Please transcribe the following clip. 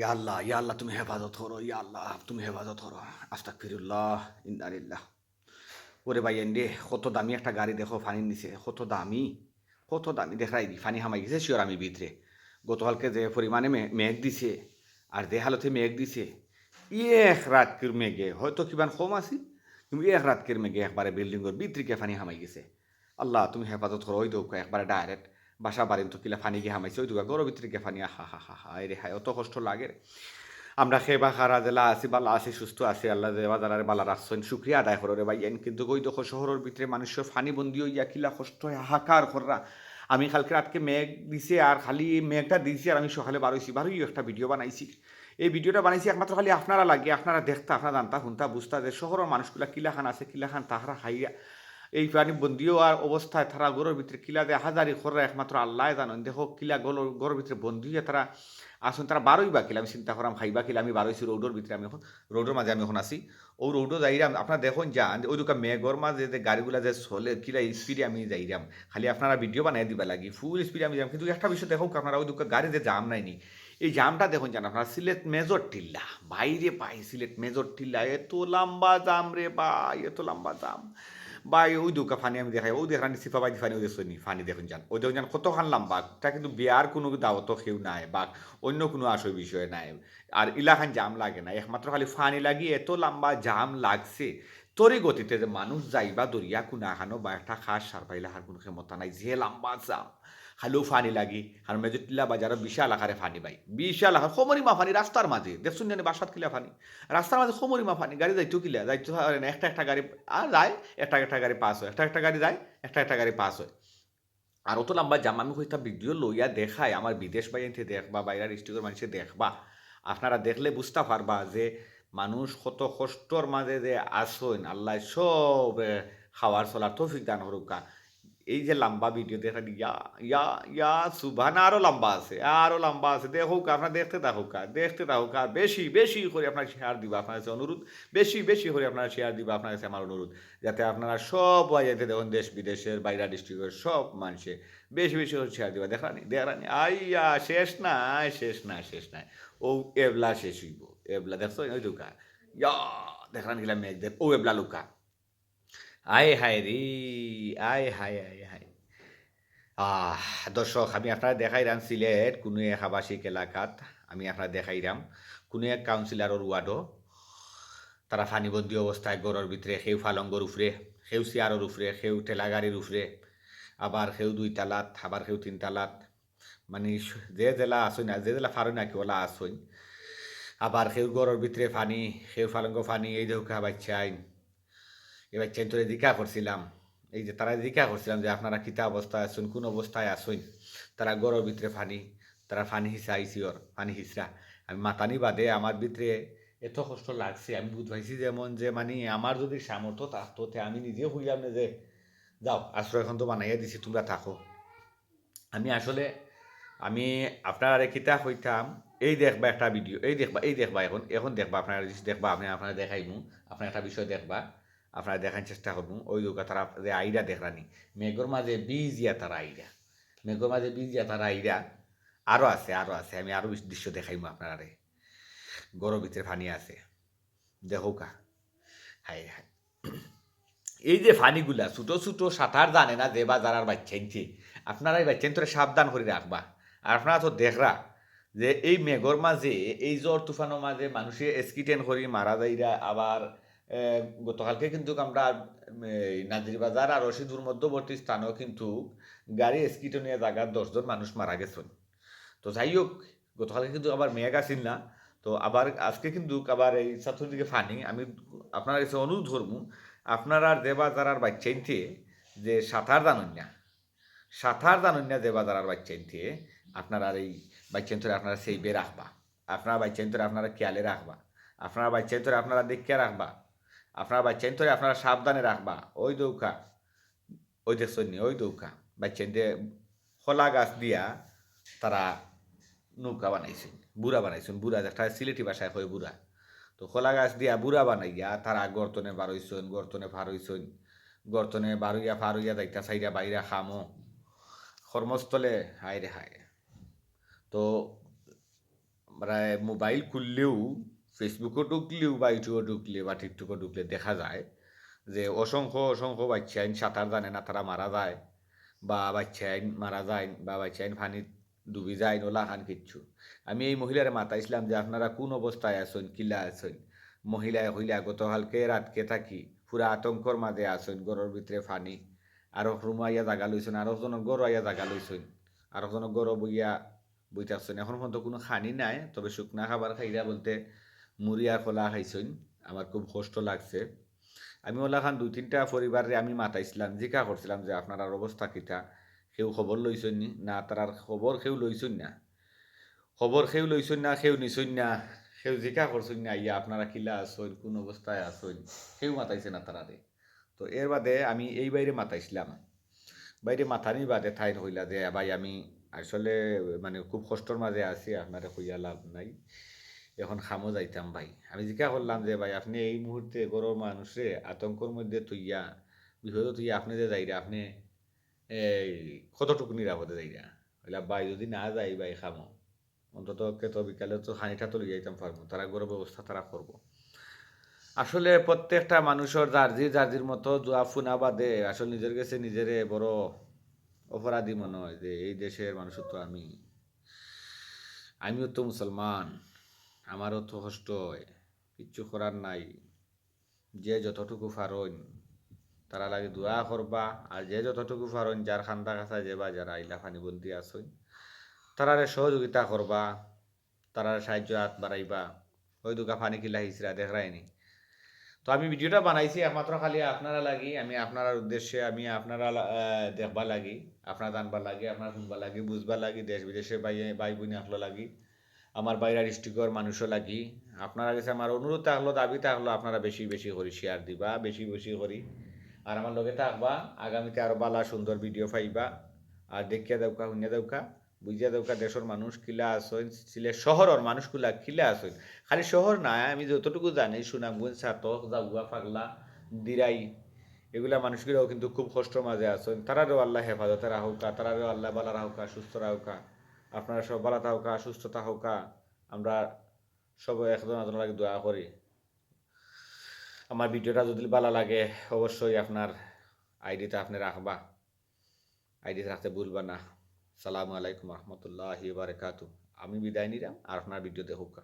ইয়া আল্লাহ ইয়া আল্লাহ তুমি হেফাজত করো ইয়া আল্লাহ তুমি হেফাজত করো আস্তাক ফিরুল্লাহ ইন্দারিল্লাহ ওরে ভাই, এন্ডে, কত দামি একটা গাড়ি দেখো ফানি নিছে কত দামি কত দামি, দেখাই দি, ফানি হামাই গেছে শিওর আমি ভিতরে। গতকালকে যে পরিমাণে মেঘ দিছে, আর যে হালতে মেঘ দিছে, এক রাতকির মেঘে, হয়তো কিমান কম আছে, কিন্তু এক রাতকির মেঘে একবারে বিল্ডিংয়ের ভিতরিকে ফানি হামাই গেছে। আল্লাহ, তুমি হেফাজত করো ওই দৌকা, একবারে ডাইরেক্ট বাসা বাড়ির তো কিলা ফানি গিয়ে হামাইছে ওই দুগা গরো ভিতরিকে ফানি হা হা হা হা রে হায়, অত কষ্ট লাগে। আমরা খেবা খারা জেলা আছি বালা আছি, সুস্থ আছি, আল্লাহ দেবা যারা বালা রাখছেন, শুক্রিয়া আদায় করো ভাই। এন কিন্তু ওই দেখো শহরের ভিতরে মানুষের ফানি বন্দি হইয়া কিলা কষ্ট হাহাকার কররা আমি কালকে রাতকে মেঘ দিছে আর খালি মেঘটা দিছে আর আমি সকালে বারোইছি বারোই একটা ভিডিও বানাইছি। এই ভিডিওটা বানাইছি একমাত্র খালি আপনারা লাগে, আপনারা দেখতা, আপনারা জানতা, শুনতা, বুঝতা যে শহরের মানুষগুলা কিলাখান আছে, কিলাখান তাহারা হাইয়া এই প্রাণী বন্দিও আর অবস্থায় তারা গরুর ভিতরে কিলা দেয়, হাজারি খররা একমাত্র আল্লাহ জানেন। দেখো কিলা গরুর গরুর ভিতরে বন্দি হয়ে তারা আসুন, তারা বারোই বা কিলা, আমি চিন্তা করাম, খাইবা কিলা, আমি বারোইছি রৌডোর ভিতরে আমি এখন রৌডোর মাঝে আমি এখন আছি। ও রৌডো যাইরাম, আপনারা দেখুন যান ওই দুকা মেঘর মাঝে যে গাড়িগুলা যে চলে, কিলা স্পিডে আমি যাইরাম। খালি আপনারা ভিডিও বানাই দিবা লাগি ফুল স্পিডে আমি যাম কিন্তু একটা বিষয় দেখো, আপনারা ওই দুকা গাড়ি যে জাম নাইনি, এই জামটা দেখুন জান, আপনারা সিলেট মেজর টিল্লা বাইরে পাই সিলেট মেজর টিল্লা এত লম্বা জাম রে ভাই, এত লম্বা জাম। বা ওই দুকা ফানি আমি দেখাই ওই দেখানি সিফা বাজি ফানি ওই দেখছি ফানি দেখুন যান ওই দেখুন যান কত খান লম্বা তা কিন্তু বিয়ার কোনো দাওয়াত কেউ নাই বা অন্য কোনো আসল বিষয় নাই আর ইলাখান জাম লাগে না একমাত্র খালি ফানি লাগি এত লম্বা জাম লাগছে তরি গতিতে যে মানুষ যাইবা দরিয়া কোনো আহানো বা একটা খাস সার পাইলে হার কোনো ক্ষমতা নাই যে লম্বা জাম খালেও ফানি লাগি আর মেজুটিলা বাজারও বিশাল আকারে ফানি পাই বিশাল আকার সমরিমা ফানি, রাস্তার মাঝে। দেখছুন জানি বাসাত কিলা ফানি। রাস্তার মাঝে সমরিমা ফানি, গাড়ি যাইতো কিলা? যাইতো না, একটা একটা গাড়ি, আর যায়, একটা একটা গাড়ি পাস হয়। একটা একটা গাড়ি যায়, একটা একটা গাড়ি পাস হয়। আর অত লম্বা জাম, আমি হইতা ভিডিও লইয়া দেখায় আমার বিদেশ বাইনতে দেখবা বাইরা ডিস্ট্রিক্টের মানুষে দেখবা। আপনারা দেখলে বুঝতে পারবা যে মানুষ কত কষ্টর মাঝে যে আসইন আল্লাহ সব খাওয়ার চলার তৌফিক দান হরুকা এই যে লম্বা ভিডিও দেখা ইয়া ইয়া ইয়া সুবান আরও লম্বা আছে, আরও লম্বা আছে। দেখুক আপনার দেখতে থাকুক দেখতে থাকুক, আর বেশি বেশি করে আপনার শেয়ার দিবা আপনার কাছে অনুরোধ, বেশি বেশি করে আপনারা শেয়ার দিবা আপনার কাছে আমার অনুরোধ, যাতে আপনারা সব যাতে দেখুন, দেশ বিদেশের বাইরা ডিস্ট্রিক্টের সব মানুষে বেশি বেশি করে শেয়ার দিবা। দেখানি দেখানি আইয়া, শেষ নাই শেষ নাই শেষ নাই ও এবলা শেষ হইব, এবলা দেখছ, ওই দুকা ইয়া দেখান গেলাম মেঘ দেখ ও এবলা লুকা। আয় হায় রে, আয় হায়, আয় দর্শক, আমি আপনারা দেখাইলাম সিলেট, কোনো এক আবাসিক এলাকাত আমি আপনারা দেখাইলাম কোনো এক কাউন্সিলরের ওয়ার্ডও তারা ফানিবন্দি অবস্থায় গড়ের ভিতরে সেউ ফালঙ্গর উপরে সেউ চেয়ারের উপরে সেউ ঠেলা গাড়ির উপরে আবার সেউ দুই তালাত, আবার সেউ তিন তালাত। মানে যে জেলা আসই না যে জেলা ফারই না ওলা আসই আবার সেউ গড়ের ভিতরে ফানি, সেউ ফালঙ্গ ফানি, এই দেখা বাচ্চাইন এই বাচ্চাইন তোরে জিজ্ঞা করছিলাম এই যে তারা জিজ্ঞা করছিলাম যে আপনারা কিতা অবস্থায় আসুন কোন অবস্থায় আসুন তারা গড়ের ভিতরে ফানি, তারা ফানি হিসা আইসিওর ফানি হিসরা। আমি মাতানি বাদে আমার ভিতরে এত কষ্ট লাগছে, আমি বুঝাইছি যেমন যে মানে আমার যদি সামর্থ্য থাকতো তে আমি নিজে হইলাম না যে, যাও, আশ্রয় এখন তো বানাইয়া দিছি, তোমরা থাকো। আমি আসলে, আমি আপনারা কিতা হইতাম এই দেখবা একটা ভিডিও এই দেখবা এই দেখবা, এখন এখন দেখবা, আপনারা দেখবা আপনি আপনারা দেখাইমু, আপনার একটা বিষয় দেখবা। আপনারা দেখার চেষ্টা করব ওই দুকা তারা যে আইডা দেখরানি মেঘর মাঝে বীজ ইয়া তারা আইরা মেঘর মাঝে বীজ ইয়া তারা আইরা আরও আছে আরও আছে আমি আরও দৃশ্য দেখাইমু আপনারে গরম ভিতরে ফানি আছে দেখোকা হাই হাই এই যে ফানিগুলা ছোটো ছোটো সাঁতার জানে না যে বা যারার বাচ্চাইনছে আপনারা এই বাচ্চাইন তোরা সাবধান করে রাখবা আর আপনারা তো দেখরা যে এই মেঘর মাঝে এই জ্বর তুফানের মাঝে মানুষে এসকিটেন করি মারা যাইরা আবার গতকালকে কিন্তু আমরা নাজির বাজার আর রশিদুর মধ্যবর্তী স্থানেও কিন্তু গাড়ি এসকিটনিয়া জায়গার দশজন মানুষ মারা গেছেন। তো যাই হোক, গতকালকে কিন্তু আবার মেঘ আসিল না। তো আবার আজকে কিন্তু আবার এই ছাত্রদিকে ফানি। আমি আপনার কাছে অনুরোধ করব আপনারা দেবা যারার বাচ্চাইনতে যে সাঁতার জানুন না, সাঁতার জানুন না দেবা যারার বাচ্চাইনতে আপনারা আর এই বাচ্চাইন্তরে আপনারা সেই বে রাখবা। আপনার বাচ্চাইন্তরে আপনারা খেয়ালে রাখবা। আপনার বাচ্চাইন্তরে আপনারা দেখে রাখবা। আপনার বাচ্চাইন্তরে আপনারা সাবধানে রাখবা। ওই দৌকা ওই দেখছেন নি, ওই দৌকা। বাচ্চাইনতে খোলা গাছ দিয়া তারা নৌকা বানাইছেন বুড়া বানাইছেন বুড়া একটা সিলেটি ভাষায় হয় বুড়া। তো খোলা গাছ দিয়া বুড়া বানাইয়া তারা গর্তনে বারইছন গর্তনে ফারইছন গর্তনে বারইয়া ফারইয়া যাইতা সাইরা বাইরা খামো। কর্মস্থলে হায় রে হায়। তো প্রায় মোবাইল খুললেও ফেসবুকও ঢুকলেও বা ইউটিউবও ঢুকলে বা টিকটকও ঢুকলে, দেখা যায় যে অসংখ্য অসংখ্য বাচ্চা আইন সাঁতার জানে না, তারা মারা যায় বা বাচ্চা আইন মারা যায় বা বাচ্চা আইন পানিত ডুবি যায়, নোলা খান কিচ্ছু। আমি এই মহিলারে মাতাইছিলাম যে আপনারা কোন অবস্থায় আছেন, কিলা আছেন? মহিলায় হইলা গতকালকে রাতকে থাকি, পুরা আতঙ্কর মাঝে আছেন গরুর ভিতরে ফানি, আরও রুমাইয়া জাগা লইছেন, আরও জনের গরু আইয়া জাগা লইছেন, আরও জনের গরু বইয়া বইতাছেন। এখন পর্যন্ত কোনো খানি নাই, তবে শুকনা খাবার খাইরা বলতে মুড়ি আর ফলা খাইছেন আমার খুব কষ্ট লাগছে। আমি ওলা খান দুই তিনটা পরিবারে আমি মাতাইছিলাম জিজ্ঞা করছিলাম যে আপনার অবস্থা কিতা, কেউ খবর লইছেন নি? তারার খবর কেউ লইছেন না। খবর কেউ লইছেন না, কেউ নিছেন না। কেউ জিকা করছেন না, ইয়া আপনারা কিলা আসইন কোন অবস্থায় আসইন কেউ মাতাইছে না তারারে। তো এর বাদে আমি এই বাইরে মাতাইছিলাম। বাইরে মাথানি বাদে ঠাইর হইলা যে, ভাই, আমি আসলে মানে খুব কষ্টর মাঝে আছি, আপনারে হইয়া লাভ নাই। এখন খামো যাইতাম ভাই। আমি জিজ্ঞা করলাম যে, ভাই, আপনি এই মুহূর্তে গরম মানুষে আতঙ্কর মধ্যে তুইয়া বিপদ তুইয়া আপনি যে যাইরা, আপনি এই কতটুকু নিরাপদে যাইরা? হইলা ভাই, যদি না যাই, ভাই, খামো। অন্তত কে তো বিকালে তো হানিটা তো লিয়ে যাইতাম পারব তারা গরো ব্যবস্থা তারা করব। আসলে প্রত্যেকটা মানুষের জার্জি জার্জির মতো জোয়া ফুনা বাদে, আসলে নিজের কাছে নিজেরে বড় অপরাধী মনে হয় যে, এই দেশের মানুষও তো আমি, আমিও তো মুসলমান। আমারও তো কষ্ট কিচ্ছু করার নাই। যে যতটুকু পারইন তারা লাগে দোয়া করবা আর যে যতটুকু পারইন যার খান্দা যে বা যারা আইলা ফানিবন্দি আসইন তারারে সহযোগিতা করবা তারার সাহায্য হাত বাড়াইবা ওই দুকা ফানি কিলা হিসরা দেখরাইনি তো আমি ভিডিওটা বানাইছি একমাত্র খালি আপনারা লাগি, আমি আপনার উদ্দেশ্যে আমি আপনারা দেখবা লাগি আপনারা জানবা লাগি আপনারা শুনবা লাগি, বুঝবা লাগি দেশ বিদেশে ভাই ভাই বোন লাগি। আমার বাইরা ডিস্ট্রিক্টর মানুষও লাগি। আপনারা কাছে আমার অনুরোধ থাকল, দাবি থাকল, আপনারা বেশি বেশি করে শেয়ার দিবা, বেশি বেশি করি। আর আমার লগে থাকবা, আগামীতে আরও বালা সুন্দর ভিডিও পাইবা। আর দেখিয়া দেউকা, শুনিয়া দেউকা, বুঝিয়া দেউকা, দেশের মানুষ কিলা আসইন সিলে শহরের মানুষগুলা কিলা আসইন খালি শহর না, আমি যতটুকু জানি, সুনামগঞ্জ, সাতক, জাগুয়া, পাগলা, দিরাই, এগুলা মানুষগুলাও কিন্তু খুব কষ্ট মাঝে আছেন। তারারও আল্লাহ হেফাজতে রাহুকা, তারারও আল্লাহ বালা রাহুকা, সুস্থ রাহুকা। আপনারা সব ভালো থাকা, সুস্থ থাকা। আমরা সব একজন একজন লাগে দোয়া করি। আমার ভিডিওটা যদি ভালো লাগে, অবশ্যই আপনার আইডিতে আপনি রাখবা। আইডি রাখতে ভুলবা না। সালামু আলাইকুম রহমতুল্লাহ বারকাতু আমি বিদায় নিলাম আর আপনার ভিডিও দেখুকা